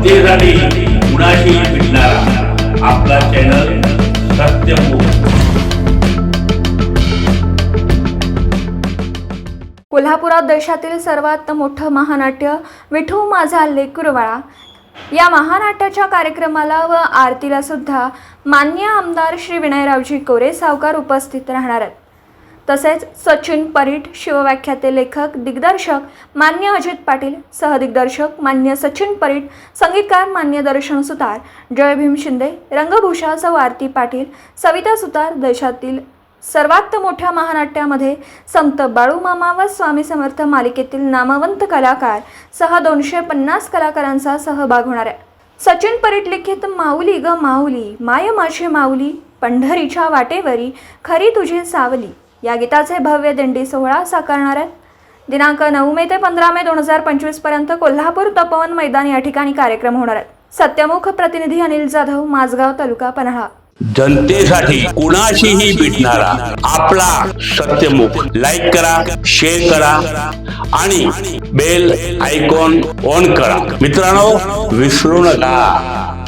जनतेसाठी कुणाशी भेटणारा आपला चॅनल सत्यमुख कोल्हापुरात देशातील सर्वात मोठं महानाट्य विठू माझा लेकुरवाळा. या महानाट्याच्या कार्यक्रमाला व आरतीला सुद्धा मान्य आमदार श्री विनयरावजी कोरे सावकार उपस्थित राहणार आहेत. तसेच सचिन परीट शिवव्याख्याते लेखक दिग्दर्शक मान्य अजित पाटील सहदिग्दर्शक मान्य सचिन परीट संगीतकार मान्य दर्शन सुतार जय भीम शिंदे रंगभूषा सौ आरती पाटील सविता सुतार देशातील सर्वात मोठ्या महानाट्यामध्ये संत बाळूमामा व स्वामी समर्थ मालिकेतील नामवंत कलाकार सह दोनशे पन्नास कलाकारांचा सहभाग होणार आहे. सचिन परीट लिखित माऊली ग माऊली माय माझी माऊली पंढरीच्या वाटेवरी खरी तुझी सावली. या गीताचे भव्य दिंडी सोहळा साकारणार आहेत दिनांक नऊ मे ते पंधरा मे दोन हजार पंचवीसपर्यंत कोल्हापूर तपोवन मैदान या ठिकाणी कार्यक्रम होणार आहेत सत्यमुख प्रतिनिधी अनिल जाधव माझगाव तालुका पन्हाळा. जनतेसाठी कुणाशीही भेटणारा आपला सत्यमुख. लाईक करा शेअर करा आणि बेल आयकॉन ऑन करा. मित्रांनो विसरू नका.